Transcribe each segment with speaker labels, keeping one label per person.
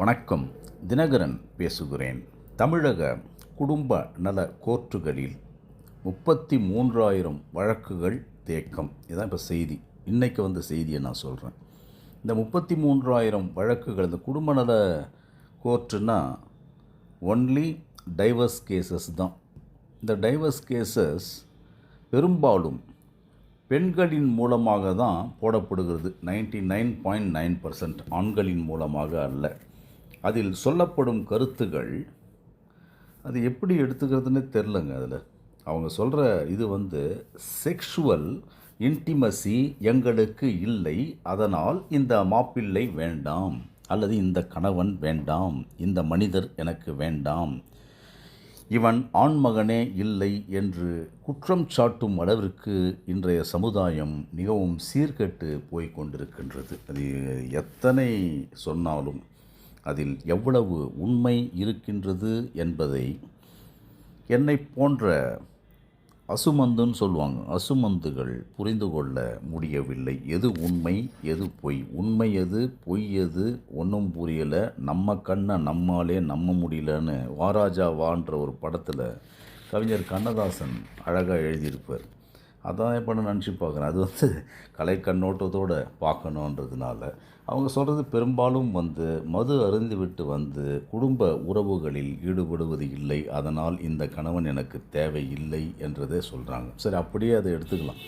Speaker 1: வணக்கம். தினகரன் பேசுகிறேன். தமிழக குடும்ப நல கோர்ட்டுகளில் முப்பத்தி மூன்றாயிரம் வழக்குகள் தேக்கம். இதுதான் இப்போ செய்தி. இன்றைக்கி வந்த செய்தியை நான் சொல்கிறேன் இந்த முப்பத்தி மூன்றாயிரம் வழக்குகள் இந்த குடும்ப நல கோர்ட்டுனா ஒன்லி டைவர்ஸ் கேசஸ் தான். இந்த டைவர்ஸ் கேசஸ் பெரும்பாலும் பெண்களின் மூலமாக தான் போடப்படுகிறது. Ninety nine point nine percent ஆண்களின் மூலமாக அல்ல. அதில் சொல்லப்படும் கருத்துகள் அது எப்படி எடுத்துக்கிறதுனே தெரிலங்க அதில். அவங்க சொல்கிற இது வந்து செக்ஷுவல் இன்டிமசி எங்களுக்கு இல்லை அதனால் இந்த மாப்பிள்ளை வேண்டாம் அல்லது இந்த கணவன் வேண்டாம் இந்த மனிதர் எனக்கு வேண்டாம். இவன் ஆண்மகனே இல்லை என்று குற்றம் சாட்டும் அளவிற்கு இன்றைய சமுதாயம் மிகவும் சீர்கெட்டு போய்கொண்டிருக்கின்றது அது எத்தனை சொன்னாலும் அதில் எவ்வளவு உண்மை இருக்கின்றது என்பதை என்னை போன்ற அசுமந்துன்னு சொல்லுவாங்க. அசுமந்துகள் புரிந்து கொள்ள முடியவில்லை. எது உண்மை எது பொய்? உண்மை எது பொய் எது? ஒன்றும் புரியலை. நம்ம கண்ணை நம்மாலே நம்ப முடியலன்னு வாராஜா வான்ற ஒரு படத்தில் கவிஞர் கண்ணதாசன் அழகாக எழுதியிருப்பார். அதான் இப்போ நான் நினச்சி பார்க்குறேன். அது வந்து கலை கண்ணோட்டத்தோடு பார்க்கணுன்றதுனால அவங்க சொல்கிறது பெரும்பாலும் வந்து மது அருந்து விட்டு வந்து குடும்ப உறவுகளில் ஈடுபடுவது இல்லை. அதனால் இந்த கணவன் எனக்கு தேவையில்லை என்றதே சொல்கிறாங்க சரி அப்படியே அதை எடுத்துக்கலாம்.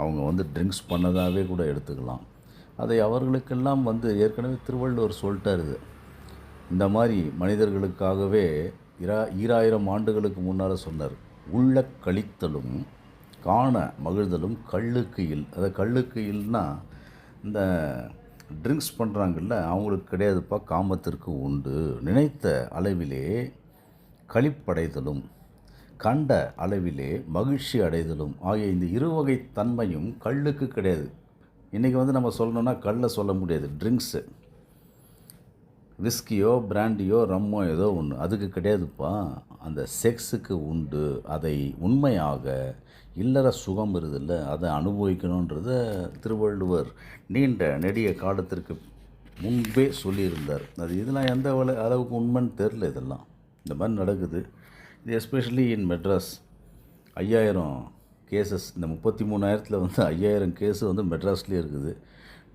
Speaker 1: அவங்க வந்து ட்ரிங்க்ஸ் பண்ணதாகவே கூட எடுத்துக்கலாம். அதை அவர்களுக்கெல்லாம் வந்து ஏற்கனவே திருவள்ளுவர் சொல்லிட்டாரு இது. இந்த மாதிரி மனிதர்களுக்காகவே இரா ஈராயிரம் ஆண்டுகளுக்கு முன்னால் சொன்னார். உள்ள கழித்தலும் காண மகிழ்தலும் கள்ளுக்கையில். இல் அதை கள்ளுக்கு இந்த ட்ரிங்க்ஸ் பண்ணுறாங்கல்ல அவங்களுக்கு கிடையாதுப்பா காமத்திற்கு உண்டு. நினைத்த அளவிலே களிப்படைதலும் கண்ட அளவிலே மகிழ்ச்சி அடைதலும் ஆகிய இந்த இருவகை தன்மையும் கள்ளுக்கு கிடையாது. இன்றைக்கி வந்து நம்ம சொல்லணும்னா கல்லை சொல்ல முடியாது ட்ரிங்க்ஸு. விஸ்கியோ பிராண்டியோ ரம்மோ ஏதோ ஒன்று அதுக்கு கிடையாதுப்பா. அந்த செக்ஸுக்கு உண்டு. அதை உண்மையாக இல்லற சுகம் இருதில்ல. அதை அனுபவிக்கணுன்றத திருவள்ளுவர் நீண்ட நெடிய காலத்திற்கு முன்பே சொல்லியிருந்தார். அது இதெல்லாம் எந்த அளவுக்கு உண்மைன்னு தெரில இதெல்லாம். இந்த மாதிரி நடக்குது. இது எஸ்பெஷலி இன் மெட்ராஸ் ஐயாயிரம் கேசஸ் இந்த முப்பத்தி மூணாயிரத்தில் வந்து ஐயாயிரம் கேஸு வந்து மெட்ராஸ்லேயே இருக்குது.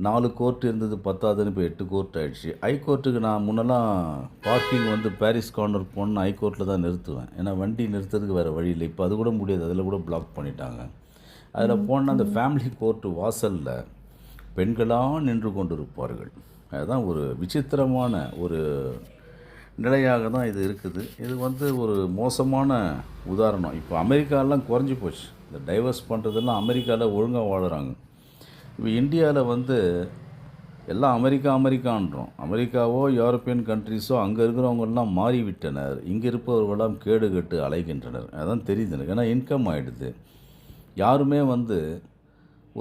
Speaker 1: நாலு கோர்ட் இருந்தது பத்தாதுன்னு இப்போ எட்டு கோர்ட் ஆயிடுச்சு. ஹைகோர்ட்டுக்கு நான் முன்னெல்லாம் பார்க்கிங் வந்து பாரிஸ் கார்னர் போகணுன்னு ஹைகோர்ட்டில் தான் நிறுத்துவேன். ஏன்னா வண்டி நிறுத்துறதுக்கு வேறு வழி இல்லை. இப்போ அது கூட முடியாது. அதில் கூட பிளாக் பண்ணிட்டாங்க. அதில் போனால் அந்த ஃபேமிலி கோர்ட்டு வாசலில் பெண்களாக நின்று கொண்டிருப்பார்கள். அதுதான் ஒரு விசித்திரமான ஒரு நிலையாக தான் இது இருக்குது. இது வந்து ஒரு மோசமான உதாரணம். இப்போ அமெரிக்காலாம் குறைஞ்சி போச்சு. இந்த டைவர்ஸ் பண்ணுறதெல்லாம் அமெரிக்காவில் ஒழுங்காக வாழுறாங்க. இப்போ இந்தியாவில் வந்து எல்லாம் அமெரிக்கா அமெரிக்கான்றோம். அமெரிக்காவோ யூரோப்பியன் கண்ட்ரிஸோ அங்கே இருக்கிறவங்கெல்லாம் மாறிவிட்டனர் இங்கே இருப்பவர்களெல்லாம் கேடு கட்டு அலைகின்றனர். அதான் தெரியுது எனக்கு. ஏன்னா இன்கம் ஆகிடுது யாருமே வந்து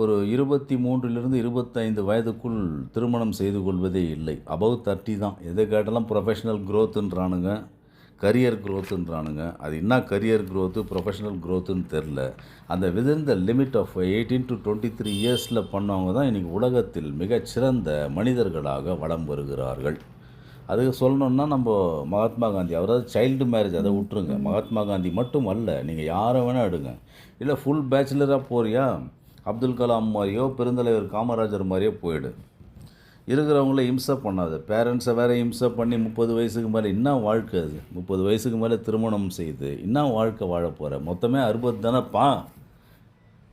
Speaker 1: ஒரு இருபத்தி மூன்றிலிருந்து இருபத்தைந்து வயதுக்குள் திருமணம் செய்து கொள்வதே இல்லை. அபவ் தேர்ட்டி தான். எதை கேட்டாலும் ப்ரொஃபஷனல் க்ரோத்துன்றானுங்க கரியர் க்ரோத்துன்றானுங்க அது என்ன கரியர் க்ரோத்து ப்ரொஃபஷனல் க்ரோத்துன்னு தெரில. அந்த within the limit of eighteen to twenty three இயர்ஸில் பண்ணவங்க தான் இன்றைக்கி உலகத்தில் மிகச்சிறந்த மனிதர்களாக வலம் வருகிறார்கள். அது சொல்லணும்னா நம்ம மகாத்மா காந்தி அவராது சைல்டு மேரேஜ் அதை விட்டுருங்க. மகாத்மா காந்தி மட்டும் அல்ல நீங்கள் யாரை வேணால் எடுங்க. இல்லை ஃபுல் பேச்சுலராக போறியா? அப்துல் கலாம் மாதிரியோ பெருந்தலைவர் காமராஜர் மாதிரியோ போயிடு. இருக்கிறவங்கள இம்சை பண்ணாது. பேரண்ட்ஸை வேற இம்சை பண்ணி முப்பது வயசுக்கு மேலே என்ன வாழ்க்கை அது? முப்பது வயசுக்கு மேலே திருமணம் செய்து என்ன வாழ்க்கை வாழ போகிற மொத்தமே அறுபது தானேப்பா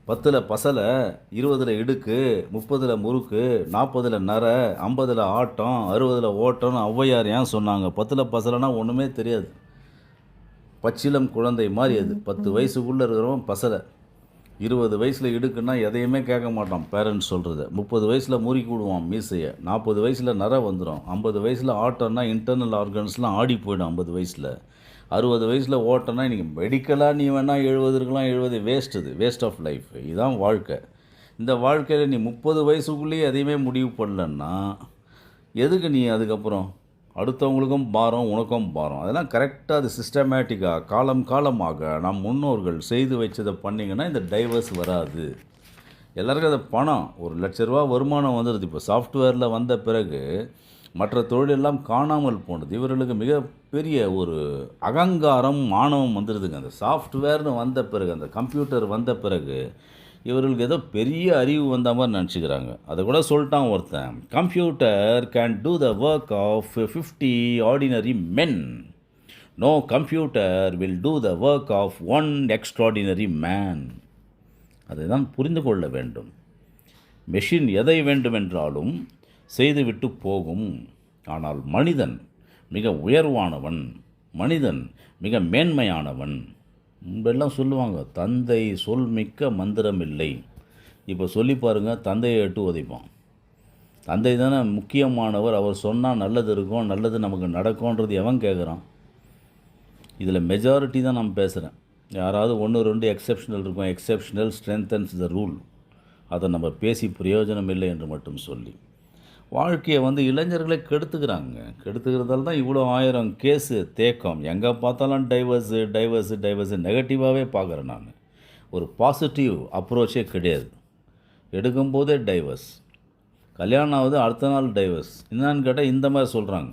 Speaker 1: பத்தில் பசலை இருபதில் இடுக்கு முப்பதில் முறுக்கு நாற்பதில் நர ஐம்பதில் ஆட்டம் அறுபதில் ஓட்டம்னு ஔவையார் ஏன் சொன்னாங்க? பத்தில் பசலைனா ஒன்றுமே தெரியாது. பச்சிலம் குழந்தை மாதிரி அது. பத்து வயசுக்குள்ளே இருக்கிறவன் பசலை. இருபது வயசில் இடுக்குன்னா எதையுமே கேட்க மாட்டான் பேரண்ட்ஸ் சொல்கிறத முப்பது வயசில் முறுக்கி விடுவான் மீசையை. நாற்பது வயசில் நர வந்துடும் ஐம்பது வயசில் ஆட்டோன்னா இன்டர்னல் ஆர்கன்ஸ்லாம் ஆடி போயிடும் ஐம்பது வயசில். அறுபது வயசில் ஓட்டோன்னா இன்றைக்கி மெடிக்கலாக நீ வேணால் எழுபது இருக்கலாம் எழுபது வேஸ்ட் இது வேஸ்ட் ஆஃப் லைஃப் இதுதான் வாழ்க்கை. இந்த வாழ்க்கையில் நீ முப்பது வயசுக்குள்ளேயே எதையுமே முடிவு பண்ணலன்னா எதுக்கு நீ அதுக்கப்புறம்? அடுத்தவங்களுக்கும் பாரம் உனக்கும் பாரம். அதெல்லாம் கரெக்டாக அது சிஸ்டமேட்டிக்காக காலம் காலமாக நம் முன்னோர்கள் செய்து வச்சதை பண்ணிங்கன்னா இந்த டைவர்ஸ் வராது. எல்லாருக்கும் அது பணம். ஒரு லட்ச ரூபா வருமானம் வந்துடுது இப்போ சாஃப்ட்வேரில் வந்த பிறகு மற்ற தொழிலெல்லாம் காணாமல் போனது. இவர்களுக்கு மிகப்பெரிய ஒரு அகங்காரம் மானவம் வந்துடுதுங்க அந்த சாஃப்ட்வேர்னு வந்த பிறகு அந்த கம்ப்யூட்டர் வந்த பிறகு இவர்களுக்கு ஏதோ பெரிய அறிவு வந்த மாதிரி நினச்சிக்கிறாங்க. அதை கூட சொல்லிட்டான் ஒருத்தன். Computer can do the work of fifty ordinary men no computer will do the work of one extraordinary man அதை தான் புரிந்து கொள்ள வேண்டும். மெஷின் எதை வேண்டுமென்றாலும் செய்துவிட்டு போகும். ஆனால் மனிதன் மிக உயர்வானவன். மனிதன் மிக மேன்மையானவன். முன்பெல்லாம் சொல்லுவாங்க தந்தை சொல் மிக்க மந்திரம் இல்லை இப்போ சொல்லி பாருங்கள் தந்தையை எட்டு உதைப்பான். தந்தை தானே முக்கியமானவர் அவர் சொன்னால் நல்லது இருக்கும் நல்லது நமக்கு நடக்கும்ன்றது எவன் கேட்குறான் இதில் மெஜாரிட்டி தான் நான் பேசுகிறேன் யாராவது ஒன்று ரெண்டு எக்ஸெப்ஷனல் இருக்கும். எக்ஸெப்ஷனல் ஸ்ட்ரென்தன்ஸ் த ரூல் அதை நம்ம பேசி பிரயோஜனம் இல்லை என்று மட்டும் சொல்லி. வாழ்க்கையை வந்து இளைஞர்களே கெடுத்துக்கிறாங்க. கெடுத்துக்கிறதால தான் இவ்வளோ ஆயிரம் கேஸு தேக்கம். எங்கே பார்த்தாலும் டைவர்ஸு டைவர்ஸு டைவர்ஸு நெகட்டிவாகவே பார்க்குறேன் நான். ஒரு பாசிட்டிவ் அப்ரோச்சே கிடையாது. எடுக்கும்போதே டைவர்ஸ் கல்யாணம் ஆகுது அடுத்த நாள் டைவர்ஸ் என்னான்னு கேட்டால் இந்த மாதிரி சொல்கிறாங்க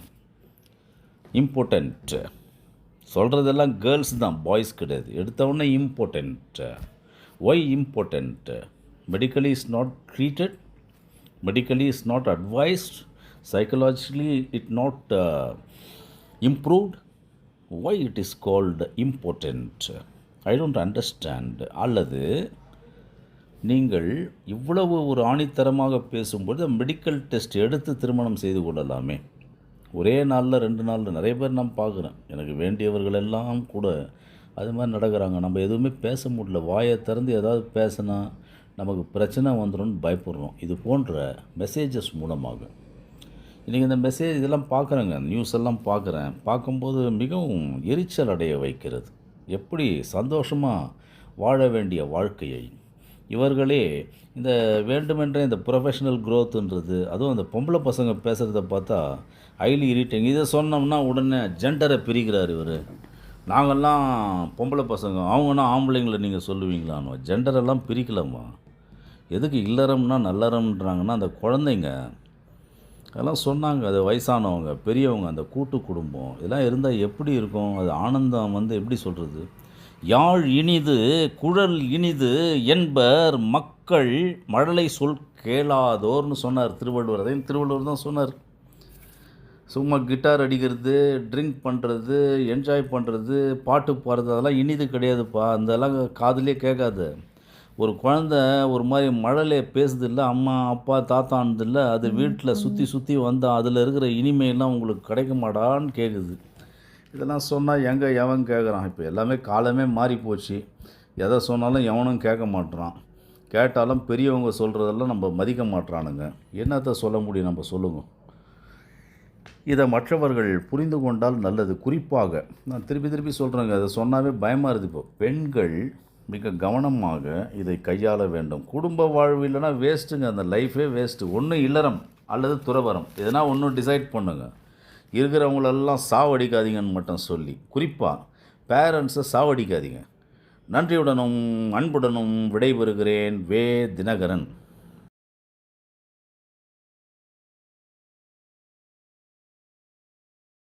Speaker 1: இம்பார்ட்டண்ட்டு சொல்கிறதெல்லாம் கேர்ள்ஸ் தான் பாய்ஸ் கிடையாது. எடுத்தவுடனே important why important medically is not treated medically is not advised psychologically it not improved why it is called important I don't understand அல்லது நீங்கள் இவ்வளவு ஒரு ஆணித்தரமாக பேசும்போது மெடிக்கல் டெஸ்ட் எடுத்து திருமணம் செய்து கொள்ளலாமே. ஒரே நாளில் ரெண்டு நாளில் நிறைய பேர் நான் பார்க்குறேன். எனக்கு வேண்டியவர்கள் எல்லாம் கூட அது மாதிரி நடக்கிறாங்க. நம்ம எதுவுமே பேச முடியல. வாயை திறந்து ஏதாவது பேசினா நமக்கு பிரச்சனை வந்துடும்னு பயப்படுறோம். இது போன்ற மெசேஜஸ் மூலமாக. இன்றைக்கி இந்த மெசேஜ் இதெல்லாம் பார்க்குறேங்க. நியூஸ் எல்லாம் பார்க்குறேன். பார்க்கும்போது மிகவும் எரிச்சல் அடைய வைக்கிறது. எப்படி சந்தோஷமாக வாழ வேண்டிய வாழ்க்கையை. இவர்களே இந்த வேண்டுமென்றே இந்த ப்ரொஃபஷனல் க்ரோத்துன்றது அதுவும் அந்த பொம்பளை பசங்க பேசுகிறத பார்த்தா ஹைலி இரிட்டிங் இதை சொன்னோம்னா உடனே ஜெண்டரை பிரிக்கிறார் இவர். நாங்கள்லாம் பொம்பளை பசங்க அவங்கன்னா ஆம்பளைங்களை நீங்கள் சொல்லுவீங்களான்னு ஜெண்டரெல்லாம் பிரிக்கலாமா எதுக்கு இல்லறம்னா நல்லறம்ன்றாங்கன்னா அந்த குழந்தைங்க அதெல்லாம் சொன்னாங்க. அது வயசானவங்க பெரியவங்க அந்த கூட்டு குடும்பம் இதெல்லாம் இருந்தால் எப்படி இருக்கும்? அது ஆனந்தம் வந்து எப்படி சொல்கிறது யாழ் இனிது குழல் இனிது என்பர் மக்கள் மழலை சொல் கேளாதோர்னு சொன்னார் திருவள்ளுவர். அதையும் திருவள்ளுவர் தான் சொன்னார். சும்மா கிட்டார் அடிக்கிறது ட்ரிங்க் பண்ணுறது என்ஜாய் பண்ணுறது பாட்டு பாடுறது அதெல்லாம் இனிது கிடையாதுப்பா. அதெல்லாம் காதுலேயே கேட்காது. ஒரு குழந்த ஒரு மாதிரி மழலை பேசுது இல்லை அம்மா அப்பா தாத்தானது இல்லை அது வீட்டில் சுற்றி சுற்றி வந்தால் அதில் இருக்கிற இனிமையெல்லாம் உங்களுக்கு கிடைக்க மாட்டான்னு கேட்குது இதெல்லாம் சொன்னால் எங்கே எவன் கேட்குறான் இப்போ எல்லாமே காலமே மாறி போச்சு. எதை சொன்னாலும் எவனும் கேட்க மாட்றான். கேட்டாலும் பெரியவங்க சொல்கிறதெல்லாம் நம்ம மதிக்க மாட்றானுங்க. என்னத்தை சொல்ல முடியும்? நம்ம சொல்லுங்க. இதை மற்றவர்கள் புரிந்து கொண்டால் நல்லது. குறிப்பாக நான் திருப்பி திருப்பி சொல்கிறேங்க அதை சொன்னாவே பயமாக இருக்குது இப்போ. பெண்கள் மிக கவனமாக இதை கையாள வேண்டும். குடும்ப வாழ்வு இல்லைன்னா வேஸ்ட்டுங்க அந்த லைஃபே வேஸ்ட்டு ஒன்று இல்லறம் அல்லது துறவரம் எதனா ஒன்றும் டிசைட் பண்ணுங்க. இருக்கிறவங்களெல்லாம் சாவடிக்காதீங்கன்னு மட்டும் சொல்லி. குறிப்பாக பேரண்ட்ஸை சாவடிக்காதீங்க. நன்றியுடனும் அன்புடனும் விடைபெறுகிறேன் வே தினகரன்.